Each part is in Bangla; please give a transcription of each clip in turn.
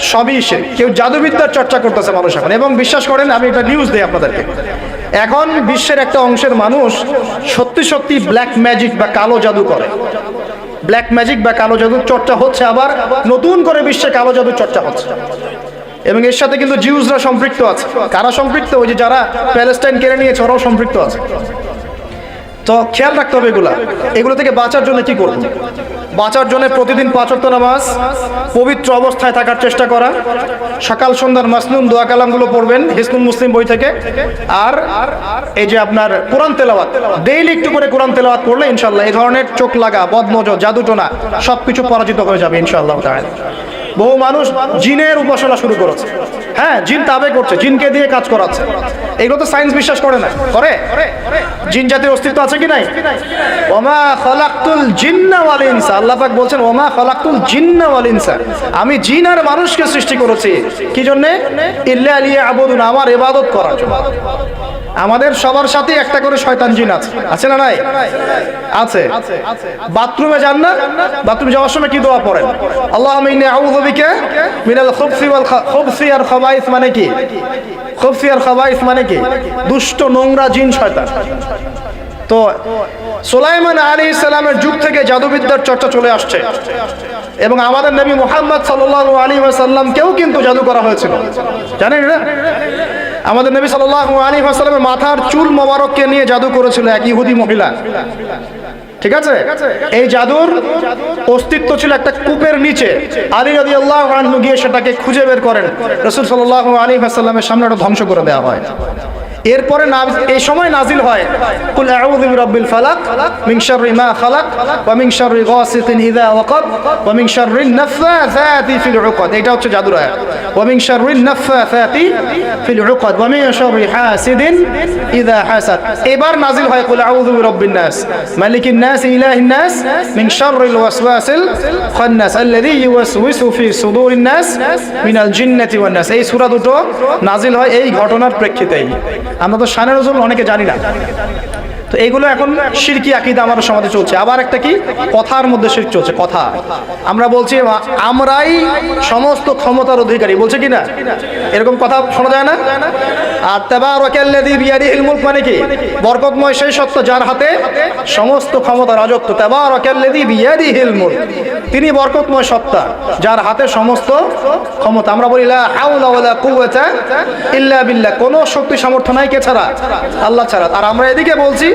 সবই সে কেউ জাদুবিদ্যার চর্চা করতেছে মানুষ এখন। এবং বিশ্বাস করেন, আমি একটা নিউজ দিই আপনাদেরকে। এখন বিশ্বের একটা অংশের মানুষ সত্যি সত্যি ব্ল্যাক ম্যাজিক বা কালো জাদু করে। ব্ল্যাক ম্যাজিক বা কালো জাদুর চর্চা হচ্ছে আবার নতুন করে বিশ্বে কালো জাদুর চর্চা হচ্ছে। এবং এর সাথে কিন্তু জিউসরা সম্পৃক্ত আছে। কারা সম্পৃক্ত? ওই যে যারা প্যালেস্টাইন কেড়ে নিয়েছে, ওরাও সম্পৃক্ত আছে। তো খেয়াল রাখতে হবে এগুলা। এগুলো থেকে বাঁচার জন্য কি করব? বাঁচার জন্য প্রতিদিন পাঁচ ওয়াক্ত নামাজ, পবিত্র অবস্থায় থাকার চেষ্টা করা, সকাল সন্ধ্যার মাসনুন দোয়া কালামগুলো পড়বেন হিসনুল মুসলিম বই থেকে, আর এই যে আপনার কোরআন তেলাওয়াত, ডেইলি একটু করে কোরআন তেলাওয়াত করলে ইনশাল্লাহ এই ধরনের চোখ লাগা, বদনজর, জাদুটোনা সব কিছু পরাজিত হয়ে যাবে ইনশাআল্লাহ বহু মানুষ জিনের উপাসনা শুরু করেছে। হ্যাঁ জিন তাবে করছে, জিনকে দিয়ে কাজ করাচ্ছে। এগুলো তো সায়েন্স বিশ্বাস করে না। করে? জিন জাতির অস্তিত্ব আছে কি নাই? ওমা খলাক্তুল জিন্না ওয়াল ইনসা। আল্লাহ পাক বলছেন, ওমা খলাক্তুল জিন্না ওয়াল ইনসা। আমি জিন আর মানুষকে সৃষ্টি করেছি। কি জন্য? ইল্লা আলিয়া আবুদুন আমার ইবাদত করার জন্য। আমাদের সবার সাথে একটা করে শয়তান জিন আছে। আছে না নাই? আছে। বাথরুমে যান না? বাথরুমে যাওয়ার সময় কি দোয়া পড়েন? আল্লাহ ইন্নী আউযু বিকা মিনাল খুবসি ওয়াল খুবসি আর খাবাইস মানে কি? খুবসি আর খাবাইস মানে কি? দুষ্ট, নোংরা জিন শয়তান। তো সোলাইমান আলী ইসলামের যুগ থেকে জাদুবিদ্যার চর্চা চলে আসছে। এবং আমাদের নবী মোহাম্মদ সাল্লাল্লাহু আলাইহি ওয়াসাল্লামকেও কিন্তু জাদু করা হয়েছিল। জানেন না? আমাদের নবী সাল আলী আসালামের মাথার চুল মোবারককে নিয়ে জাদু করেছিল এক ইহুদি মহিলা। ঠিক আছে? এই জাদুর অস্তিত্ব ছিল একটা কূপের নিচে। আলী রাজি আল্লাহ গিয়ে সেটাকে খুঁজে বের করেন। রসুল সাল্লাহ আলী আসাল্লামের সামনে একটা ধ্বংস করে দেওয়া হয়। এরপরে এই সময় নাজিল হয়, কুল আউযু বিরাব্বিল ফালাক মিন শাররি মা খালাক ওয়া মিন শাররি গাসিকিন ইযা ওয়াকাব ওয়া মিন শাররি এটা হচ্ছে জাদুর আয়াত। ওয়া মিন শাররি নাফাসাতি ফিল উকাদ ওয়া মিন শাররি হাসিদিন ইযা হাসাদ এবার নাজিল হয়, কুল আউযু বিরাব্বিন নাস। মালিকিন নাস ইলাহিন নাস মিন শাররিল ওয়াসওয়াসিল খান্নাস আল্লাযী ইউওয়াসউইসু ফি সুদুরিন মিনাল জিন্নাতি ওয়ান নাস। এই সূরা দুটো নাজিল হয় এই ঘটনার প্রেক্ষিতেই। আমরা তো শানের রসুল অনেকে জানি না। তো এইগুলো এখন শিরকি আকিদা আমাদের সমাজে চলছে। আবার একটা কি? কথার মধ্যে শিরক চলছে, কথা। আমরা বলছি, আমরাই সমস্ত ক্ষমতার অধিকারী। বলছে কি না? এরকম কথা শোনা যায় না? আর মানে কি? বরকতময় সেই যার হাতে সমস্ত ক্ষমতা, রাজত্ব। তিনি বরকতময় সত্তা, যার হাতে সমস্ত ক্ষমতা। আমরা বলি, লা ইল্লা বিল্লাহ। কোনো শক্তি সামর্থ্য নাই কে ছাড়া? আল্লাহ ছাড়া। আর আমরা এদিকে বলছি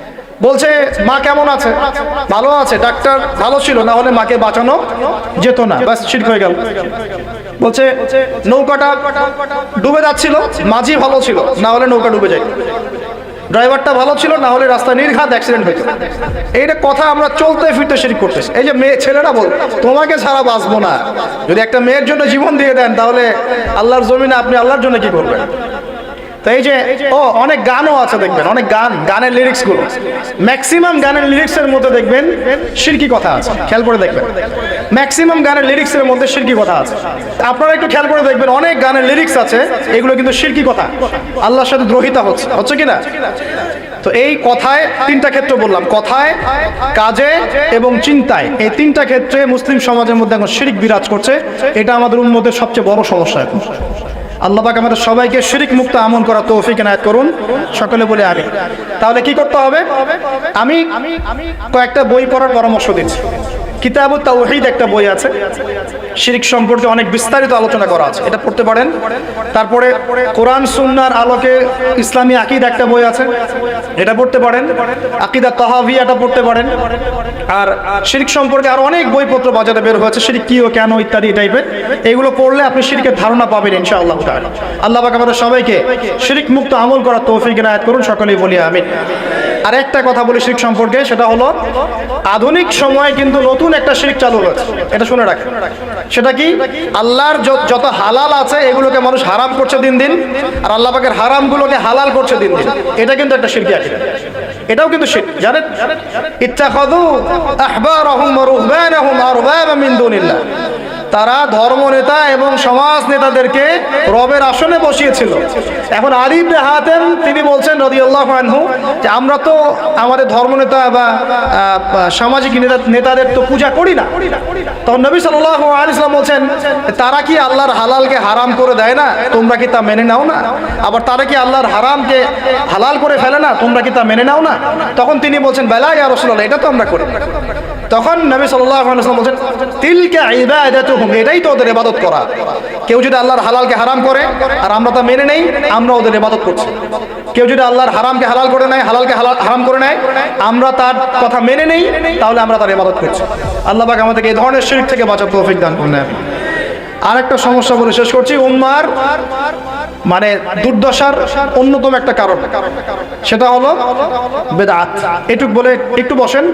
বলছে, মা কেমন আছে? ভালো আছে, ডাক্তার ভালো ছিল, না হলে মাকে বাঁচানো যেত না। ব্যাস ঠিক হয়ে গেল। বলছে, নৌকাটা ডুবে যাচ্ছিল, মাঝি ভালো ছিল, না হলে নৌকা ডুবে যায়। ড্রাইভারটা ভালো ছিল, না হলে রাস্তা নির্ঘাত অ্যাক্সিডেন্ট হইতো। এইটা কথা আমরা চলতে ফিরতে শিরিক করতেছি। এই যে মেয়ে, ছেলেরা বল, তোমাকে ছাড়া বাঁচবো না। যদি একটা মেয়ের জন্য জীবন দিয়ে দেন, তাহলে আল্লাহর জমিনে আপনি আল্লাহর জন্য কি করবেন? তো এই যে, ও, অনেক গানও আছে দেখবেন, অনেক গান, গানের লিরিক্সগুলো ম্যাক্সিমাম গানের লিরিক্স এর মধ্যে দেখবেন শিরকি কথা আছে, খেয়াল করে দেখবেন। ম্যাক্সিমাম গানের লিরিক্স এর মধ্যে শিরকি কথা আছে। আপনারা একটু খেয়াল করে দেখবেন, অনেক গানের লিরিক্স আছে, এগুলো কিন্তু শিরকি কথা। আল্লাহর সাথে দ্রোহিতা হচ্ছে হচ্ছে কি না তো এই কথায় তিনটা ক্ষেত্র বললাম, কথায়, কাজে এবং চিন্তায়। এই তিনটা ক্ষেত্রে মুসলিম সমাজের মধ্যে এখন শিরিক বিরাজ করছে, এটা আমাদের উন্মতের সবচেয়ে বড় সমস্যা এখন। আল্লাহ পাক আমাদের সবাইকে শিরিক মুক্ত আমল করা তৌফিক এনায়েত করুন। সকলে বলে আমি তাহলে কি করতে হবে? আমি কয়েকটা বই পড়ার পরামর্শ দিচ্ছি। কিতাবুত তাওহীদ একটা বই আছে। শিরিক সম্পর্কে অনেক বিস্তারিত আলোচনা করা আছে। এটা পড়তে পারেন। তারপরে কোরআন, সুন্নার আলোকে ইসলামী আকিদ একটা বই আছে। এটা পড়তে পারেন। আকিদা তাহাভি এটা পড়তে পারেন। আর শিরিক সম্পর্কে আরও অনেক বইপত্র বাজারে বের হয়েছে। শিরিক কি ও কেন ইত্যাদি টাইপের এগুলো পড়লে আপনি শিরিকের ধারণা পাবেন তাআলা। আল্লাহ পাক আমাদের সবাইকে শিরিক মুক্ত আমল করার তৌফিক এনায়েত করুন। সকলেই বলি আমিন। আর একটা কথা বলি শিখ সম্পর্কে, সেটা হলো আধুনিক সময়ে কিন্তু নতুন একটা শিরিক চালু হয়েছে। এটা শুনে রাখেন সেটা কি? আল্লাহর যত হালাল আছে, এগুলোকে মানুষ হারাম করছে দিন দিন, আর আল্লাহ পাকের হারামগুলোকে হালাল করছে দিন দিন। এটা কিন্তু একটা শিরকি আছে এটাও কিন্তু শিরক জানেন? ইত্তাখাযু আহবারাহুম ওয়া রুহবানাহুম আরবাবা মিন দুনিল্লাহ। তারা ধর্ম নেতা এবং সমাজ নেতাদেরকে রবের আসনে বসিয়েছিল। এখন আরিফ হাতেম তিনি বলছেন রদিয়াল্লাহ আনহু যে আমরা তো আমাদের ধর্ম নেতা বা সামাজিক নেতা- নেতাদের তো পূজা করি না। তখন নবী সাল্লাহ আলিয়াল্লাম বলছেন, তারা কি আল্লাহর হালালকে হারাম করে দেয় না? তোমরা কি তা মেনে নাও না? আবার, তারা কি আল্লাহর হারামকে হালাল করে ফেলে না? তোমরা কি তা মেনে নাও না? তখন তিনি বলছেন, বেলা ইয়া রসুল্লাহ এটা তো আমরা করি তখন নবী আলাইসাল্লাম বলছেন, তিলকে ইবাদাতুহুম, এটাই তো ওদের ইবাদত করা। কেউ যদি আল্লাহর হালালকে হারাম করে, আর আমরা তা মেনে নেই, আমরা ওদের ইবাদত করছি। কেউ যদি আল্লাহর হারামকে হালাল করে নেয়, হালালকে হালাল, হারাম করে নেয়, আমরা তার কথা মেনে নেই, তাহলে আমরা তার ইবাদত করছি। আল্লাহ পাক আমাদেরকে এই ধরনের শিরক থেকে বাঁচার তৌফিক দান করুন, আমিন। আরেকটা সমস্যা বলে শেষ করছি, উম্মার মানে দুর্দশার অন্যতম একটা কারণ। সেটা হলো বেদাত। এটুক বলে একটু বসেন।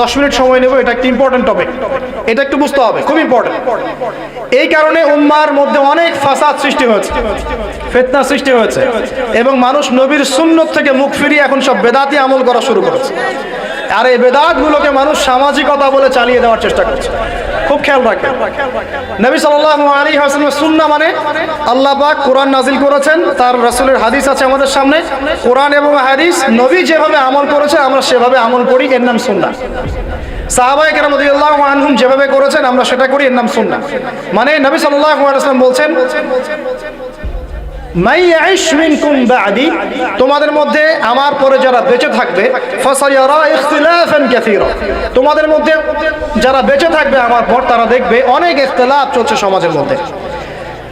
দশ মিনিট সময় নেব, এটা একটা ইম্পর্টেন্ট টপিক এটা একটু বুঝতে হবে, খুব ইম্পর্টেন্ট এই কারণে উম্মার মধ্যে অনেক ফাসাদ সৃষ্টি হয়েছে, ফেতনা সৃষ্টি হয়েছে, এবং মানুষ নবীর সুন্নত থেকে মুখ ফিরিয়ে এখন সব বেদাতি আমল করা শুরু করেছে। আর এই বেদাতগুলোকে মানুষ সামাজিকতা বলে চালিয়ে দেওয়ার চেষ্টা করছে। খুব খেয়াল রাখেন নবী সাল্লাল্লাহু আলাইহি ওয়াসাল্লামের সুন্নাহ মানে আল্লাহ পাক কোরআন নাজিল করেছেন, তার রাসূলের হাদিস আছে আমাদের সামনে। কোরআন এবং হাদিস নবী যেভাবে আমল করেছে, আমরা সেভাবে আমল করি, এর নাম সুন্নাহ। সাহাবায়ে কেরাম রাদিয়াল্লাহু আনহুম যেভাবে করেছেন, আমরা সেটা করি, এর নাম সুন্নাহ। মানে নবী সাল্লাল্লাহু আলাইহি ওয়াসাল্লাম বলছেন তোমাদের মধ্যে আমার পরে যারা বেঁচে থাকবে তোমাদের মধ্যে যারা বেঁচে থাকবে, আমার পর তারা দেখবে অনেক ইখতিলাফ চলছে সমাজের মধ্যে।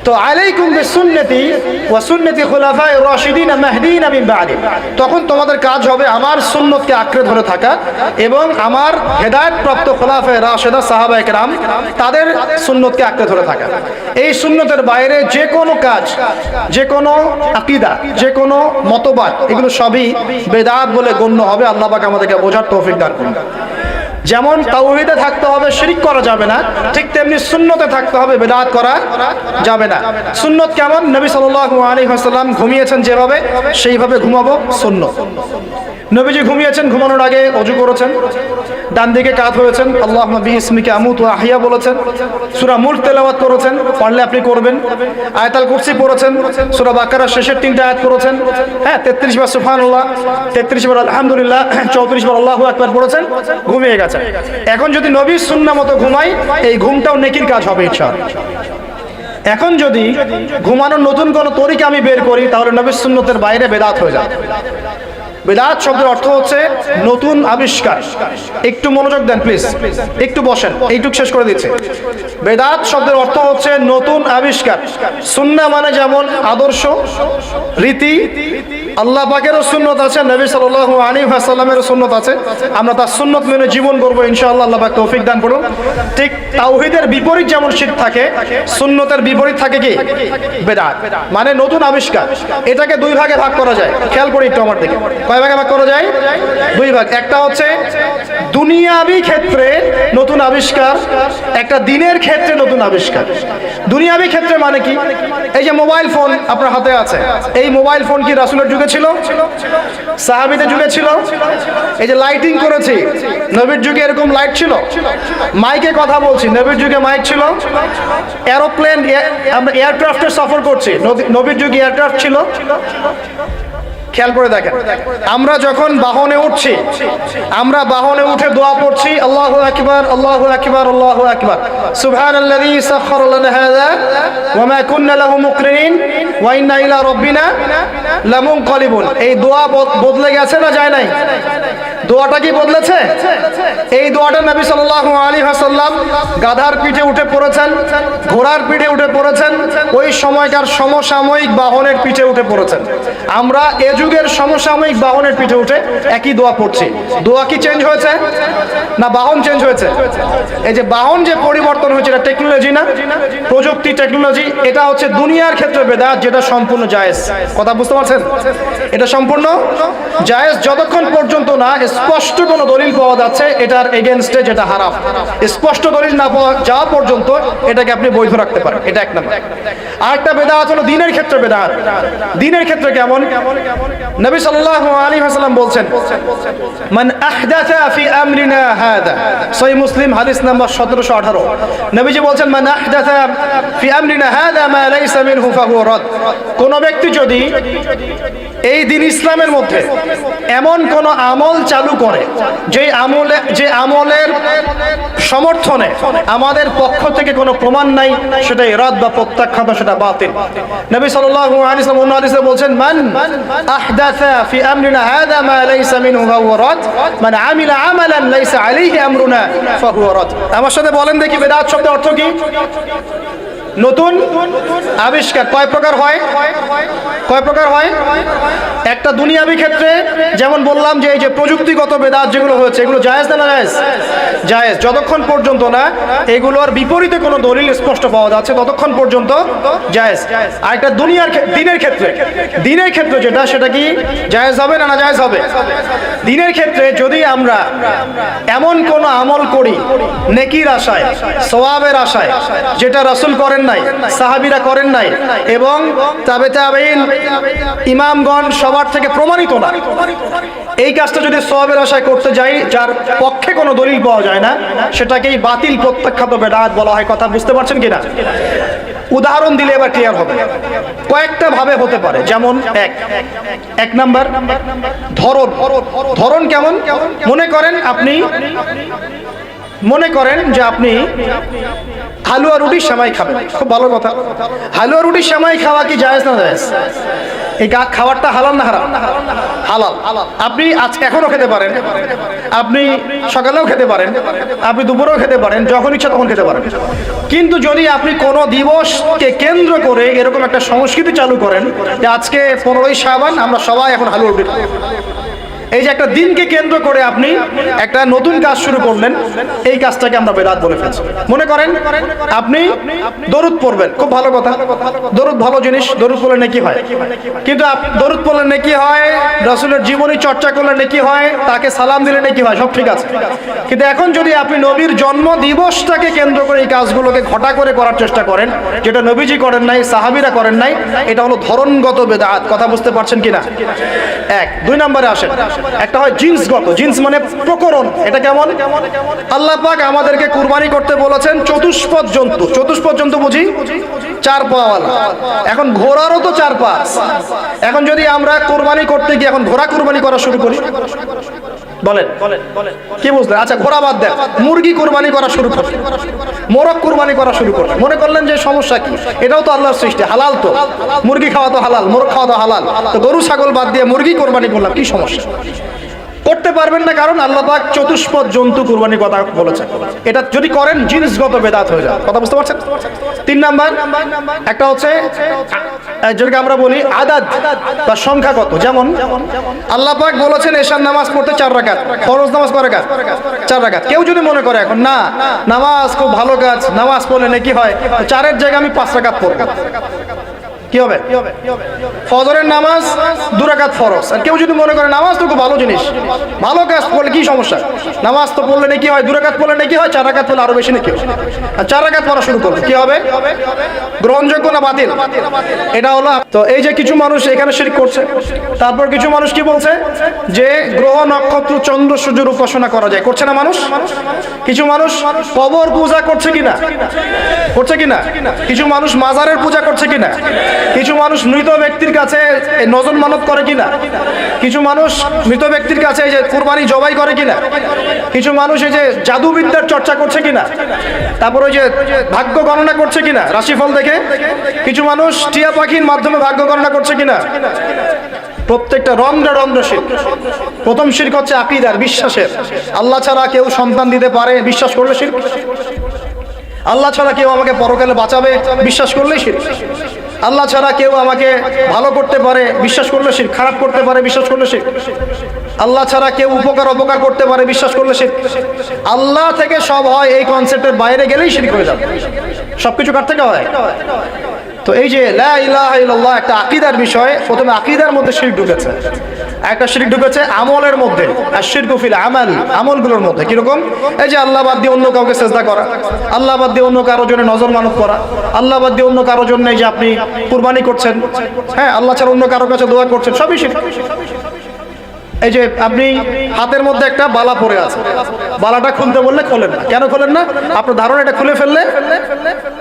তো আলাইকুম বিসুন্নতি ওয়া সুন্নতি খুলাফায়ে রাশিদিন মাহদিন মিন বাদি। তখন তোমাদের কাজ হবে আমার সুন্নতকে আঁকড়ে ধরে থাকা এবং আমার হেদায়েত প্রাপ্ত খোলাফায়ে রাশিদা সাহাবায়ে কেরাম তাদের সুন্নতকে আঁকড়ে ধরে থাকা। এই সুন্নতের বাইরে যে কোনো কাজ, যে কোনো আকিদা, যে কোনো মতবাদ, এগুলো সবই বেদাত বলে গণ্য হবে। আল্লাহ পাক আমাদেরকে বোঝার তৌফিক দান করুন। যেমন তাওহিদে থাকতে হবে, শিরিক করা যাবে না, ঠিক তেমনি সুন্নতে থাকতে হবে, বেদাত করা যাবে না। সুন্নত কেমন? নবী সাল্লাল্লাহু আলাইহি ওয়াসাল্লাম ঘুমিয়েছেন যেভাবে, সেইভাবে ঘুমাবো সুন্নত। নবীজি ঘুমিয়েছেন, ঘুমানোর আগে অজু করেছেন, ডান দিকে কাত হয়েছেন, আল্লাহ নবী ইসমিকে আমুত আহিয়া বলেছেন, সুরা মুল্ক তেলাওয়াত করেছেন, পারলে আপনি করবেন। আয়তাল কুরসি পড়েছেন, সুরা বাকারা শেষের তিনটা আয়াত করেছেন হ্যাঁ তেত্রিশ বার সুফান সুফানুল্লাহ তেত্রিশ বার আলহামদুলিল্লাহ, চৌত্রিশ বার আল্লাহ একবার পড়েছেন, ঘুমিয়ে গেছে এখন যদি নবীর সুন্না মতো ঘুমাই এই ঘুমটাও নেকির কাজ হবে ইনশাআল্লাহ। এখন যদি ঘুমানোর নতুন কোনো তরিকা আমি বের করি, তাহলে নবী সুন্নতের বাইরে বেদাত হয়ে যাবে। বেদাত শব্দের অর্থ হচ্ছে নতুন আবিষ্কার। একটু মনোযোগ দেন প্লিজ একটু বসেন। এইটুক শেষ করে দিচ্ছে। বেদাত শব্দের অর্থ হচ্ছে নতুন আবিষ্কার। সুন্না মানে যেমন আদর্শ, রীতি আল্লাহ পাকেরও সুন্নত আছে, নবী সাল্লাল্লাহু আলাইহি ওয়াসাল্লামেরও সুন্নত আছে। আমরা তার সুন্নত মেনে জীবন করব, ইনশাআল্লাহ আল্লাহ পাক তৌফিক দান করুন। ঠিক তাওহীদের বিপরীত যেমন শীত থাকে, সুন্নতের বিপরীত থাকে কি? বেদাত। মানে নতুন আবিষ্কার। এটাকে দুই ভাগে ভাগ করা যায়। খেয়াল করি একটু আমার দিকে। কয় ভাগে ভাগ করা যায়? দুই ভাগ। একটা হচ্ছে দুনিয়াবি ক্ষেত্রে নতুন আবিষ্কার, একটা দিনের ক্ষেত্রে নতুন আবিষ্কার। দুনিয়াবি ক্ষেত্রে মানে কি? এই যে মোবাইল ফোন আপনার হাতে আছে। এই মোবাইল ফোন কি রাসূলের যুগে ছিল সাহাবিদের যুগে ছিল এই যে লাইটিং করেছি। নবীর যুগে এরকম লাইট ছিল? মাইকে কথা বলছি, নবীর যুগে মাইক ছিল? এরোপ্লেন আমরা এয়ারক্রাফটে সফর করছি। নবীর যুগে এয়ারক্রাফট ছিল? খেয়াল করে দেখেন, আমরা যখন বাহনে উঠছি, আমরা বাহনে উঠে দোয়া পড়ছি, আল্লাহু আকবার আল্লাহু আকবার আল্লাহু আকবার। সুবহানাল্লাযী সাখখারা লানা হাযা লাহু মুকরিনিন, ওয়া ইন্না ইলা রাব্বিনা লামুনকালিবুন। এই দোয়া বদলে গেছে না যায় নাই? দোয়াটা কি বদলেছে? এই দোয়াটা নবী সাল্লাল্লাহু আলাইহি ওয়াসাল্লাম গাধার পিঠে উঠে পড়েছেন, ঘোড়ার পিঠে উঠে পড়েছেন, ওই সময়কার সমসাময়িক বাহনের পিঠে উঠে পড়েছেন। আমরা এ যুগের সমসাময়িক বাহনের পিঠে উঠে একই দোয়া পড়ছি। দোয়া কি চেঞ্জ হয়েছে? না বাহন চেঞ্জ হয়েছে? এই যে বাহন যে পরিবর্তন হয়েছে, এটা টেকনোলজি না? প্রযুক্তি টেকনোলজি এটা হচ্ছে দুনিয়ার ক্ষেত্রে বেদাত, যেটা সম্পূর্ণ জায়েজ। কথা বুঝতে পারছেন? এটা সম্পূর্ণ জায়েজ যতক্ষণ পর্যন্ত না, স্পষ্ট কোনো দলিল পাওয়া যাচ্ছে এটার এগেনস্টে যেটা হারাম। স্পষ্ট দলিল না পাওয়া যাওয়া পর্যন্ত এটাকে আপনি বৈধ রাখতে পারেন। এটা এক নম্বর। আরেকটা বেদাত হলো দিনের ক্ষেত্রে বেদাত। দিনের ক্ষেত্রে কেমন? নবী সাল্লাল্লাহু আলাইহি ওয়াসাল্লাম বলছেন, মান আহদাথা ফি আমরিনা হাদা। সহিহ মুসলিম হাদিস নাম্বার 1718 নবীজি বলছেন, মান আহদাথা ফি আমরিনা হাদা মা লাইসা মিনহু ফাহুয়া রাদ। কোন ব্যক্তি যদি এই দিন ইসলামের মধ্যে এমন কোন আমল চালু করে, যে আমলে যে আমলের সমর্থনে আমাদের পক্ষ থেকে কোনো প্রমাণ নাই, সেটা ইরাদ বা প্রত্যাখ্যাত সেটা বাতিল। নবী সাল্লাল্লাহু আলাইহি ওয়াসাল্লাম অন্য হাদিসে বলছেন, মান আহদাথা ফি আমরিনা হাদা মা লাইসা মিনহু ফাহুয়া রাদ, মান আমিলা আমালান লাইসা আলাইহি আমরুনা ফাহুয়া রাদ। আমার সাথে বলেন দেখি বেদাত শব্দের অর্থ কি? নতুন আবিষ্কার কয় প্রকার হয়? কয় প্রকার হয়? একটা দুনিয়াবি ক্ষেত্রে যেমন বললাম যে এই যে প্রযুক্তিগত বেদাত যেগুলো হয়েছে, এগুলো জায়েজ না জায়েজ জায়েজ। যতক্ষণ পর্যন্ত না, এগুলোর বিপরীতে কোনো দলিল স্পষ্ট পাওয়া যাচ্ছে, ততক্ষণ পর্যন্ত জায়েজ। আর একটা দুনিয়ার দিনের ক্ষেত্রে। দিনের ক্ষেত্রে যেটা, সেটা কি জায়েজ হবে না না জায়েজ হবে? দিনের ক্ষেত্রে যদি আমরা এমন কোন আমল করি, নেকির আশায়, সওয়াবের আশায়, যেটা রাসূল করেন নাই, সাহাবীরা করেন নাই, এবং তাবে তাবেইন, ইমামগণ সবার থেকে প্রমাণিত না। এই কাজটা যদি সওয়াবের আশায় করতে যাই, যার পক্ষে কোনো দলিল পাওয়া যায় না, সেটাকেই বাতিল, প্রত্যাখ্যাত বেদাত বলা হয় কথা, বুঝতে পারছেন কিনা? উদাহরণ দিলে এবার ক্লিয়ার হবে। কয়েকটা ভাবে হতে পারে, যেমন এক। এক নাম্বার, ধরন। ধরন কেমন? মনে করেন আপনি, মনে করেন যে আপনি হালুয়া রুটির সেমাই খাবেন খুব ভালো কথা। হালুয়া রুটির সেমাই খাওয়া কি জায়েজ না জায়েজ? এই খাবারটা হালাল না হারাম? হালাল। আপনি আজ এখনও খেতে পারেন। আপনি সকালেও খেতে পারেন। আপনি দুপুরেও খেতে পারেন। যখন ইচ্ছা তখন খেতে পারেন। কিন্তু যদি আপনি কোনো দিবসকে কেন্দ্র করে এরকম একটা সংস্কৃতি চালু করেন যে আজকে পনেরোই সাবান আমরা সবাই এখন হালুয়া রুটি। এই যে একটা দিনকে কেন্দ্র করে আপনি একটা নতুন কাজ শুরু করলেন, এই কাজটাকে আমরা বেদাত বলে ফেলছি। মনে করেন, আপনি দরুদ পড়বেন, খুব ভালো কথা। দরুদ ভালো জিনিস, দরুদ পড়লে নাকি হয়। কিন্তু দরুদ পড়লে নাকি হয়, রসুলের জীবনী চর্চা করলে নাকি হয়, তাকে সালাম দিলে নাকি হয়, সব ঠিক আছে। কিন্তু এখন যদি আপনি নবীর জন্ম দিবসটাকে কেন্দ্র করে এই কাজগুলোকে ঘটা করে করার চেষ্টা করেন, যেটা নবীজি করেন নাই, সাহাবিরা করেন নাই, এটা হলো ধরনগত বেদাত। কথা বুঝতে পারছেন কিনা? এক। দুই নম্বরে আসেন। একটা হয় জিন্সগত, জিন্স মানে প্রকরণ, এটা কেমন? আল্লাহ পাক আমাদেরকে কুরবানি করতে বলেছেন চতুষ্পদ জন্তু। চতুষ্পদ জন্তু বুঝি? চার পাওয়ালা। এখন ঘোড়ারও তো চার পা এখন যদি আমরা কোরবানি করতে গিয়ে, এখন ঘোড়া কোরবানি করা শুরু করি বলেন। কি বুঝলেন? আচ্ছা ঘোড়া বাদ দেন। মুরগি কোরবানি করা শুরু করে মোরগ কোরবানি করা শুরু করে মনে করলেন যে সমস্যা কি? এটাও তো আল্লাহর সৃষ্টি, হালাল তো। মুরগি খাওয়া তো হালাল, মোরগ খাওয়া তো হালাল। তো গরু, ছাগল বাদ দিয়ে মুরগি কোরবানি করলাম, কি সমস্যা? করতে পারবেন না কারণ আল্লাহ পাক চতুষ্পদ জন্তু কুরবানির কথা বলেছেন। এটা যদি করেন, জিনিসগত বেদাত হয়ে যায় কথা বুঝতে পারছেন? তিন নাম্বার, একটা হচ্ছে যেটাকে আমরা বলি আদাদ বা সংখ্যাগত। যেমন, আল্লাহ পাক বলেছেন এশার নামাজ পড়তে চার রাকাত, ফরজ নামাজ কয় রাকাত? চার রাকাত। কেউ যদি মনে করে এখন, না, নামাজ খুব ভালো কাজ, নামাজ পড়লে নাকি হয়? চারের জায়গায় আমি পাঁচ রাকাত পড়ব। কি হবে? ফজরের নামাজ দুরাকাত ফরজ। আর কেউ যদি মনে করে নামাজ তো খুব ভালো জিনিস। ভালো কাজ পড়লে কি সমস্যা? নামাজ তো পড়লে নাকি হয় দুরাকাত পড়লে নাকি হয়, চার রাকাত পড়লে আরও বেশি নাকি আর চার রাকাত পড়া শুরু করবে, কি হবে? গ্রহণযোগ্য না বাতিল? এটা হলো তো এই যে কিছু মানুষ এখানে শিরক করছে, তারপর কিছু মানুষ কি বলছে? যে গ্রহ নক্ষত্র চন্দ্র সূর্যের উপাসনা করা যায়। করছে না মানুষ? কিছু মানুষ কবর পূজা করছে কিনা? করছে কিনা? কিছু মানুষ মাজারের পূজা করছে কিনা? কিছু মানুষ মৃত ব্যক্তির কাছে নজর মানত করে কিনা? কিছু মানুষ মৃত ব্যক্তির কাছে এই যে কুরবানি জবাই করে কিনা? কিছু মানুষ এই যে জাদুবিদ্যার চর্চা করছে কিনা? তারপর ওই যে ভাগ্য গণনা করছে কিনা? রাশিফল দেখে? কিছু মানুষ টিয়া পাখির মাধ্যমে ভাগ্য গণনা করছে কিনা? প্রত্যেকটা রন্ধ্রে রন্ধ্র শিল্প প্রথম শির্ক হচ্ছে আকিদার বিশ্বাসের। আল্লাহ ছাড়া কেউ সন্তান দিতে পারে, বিশ্বাস করলে শিল্প আল্লাহ ছাড়া কেউ আমাকে পরকালে বাঁচাবে, বিশ্বাস করলেই শির। আল্লাহ ছাড়া কেউ আমাকে ভালো করতে পারে, বিশ্বাস করলে শিখ খারাপ করতে পারে, বিশ্বাস করলে শিখ আল্লাহ ছাড়া কেউ উপকার, অপকার করতে পারে, বিশ্বাস করলে শির আল্লাহ থেকে সব হয় এই কনসেপ্টের বাইরে গেলেই শির হয়ে যাবে। সবকিছু কার থেকে হয়? তো এই যে একটা আকিদার বিষয়, প্রথমে আকিদার মধ্যে শির ঢুকেছে। একটা শিরক ঢুকেছে আমলের মধ্যে। আর শিরকু ফিল আমাল, আমলগুলোর মধ্যে। কীরকম? এই যে আল্লাহ বাদ দিয়ে অন্য কাউকে চেষ্টা করা। আল্লাহ বাদ দিয়ে অন্য কারোর জন্য নজর মানত করা। আল্লাহ বাদ দিয়ে অন্য কারোর জন্য যে আপনি কুরবানি করছেন। হ্যাঁ আল্লাহ ছাড়া অন্য কারোর কাছে দোয়া করছেন। সবই শিরক এই যে আপনি হাতের মধ্যে একটা বালা পরে আছে বালাটা খুলতে বললে খোলেন না। কেন খোলেন না? আপনার ধারণা এটা খুলে ফেললে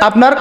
আপনার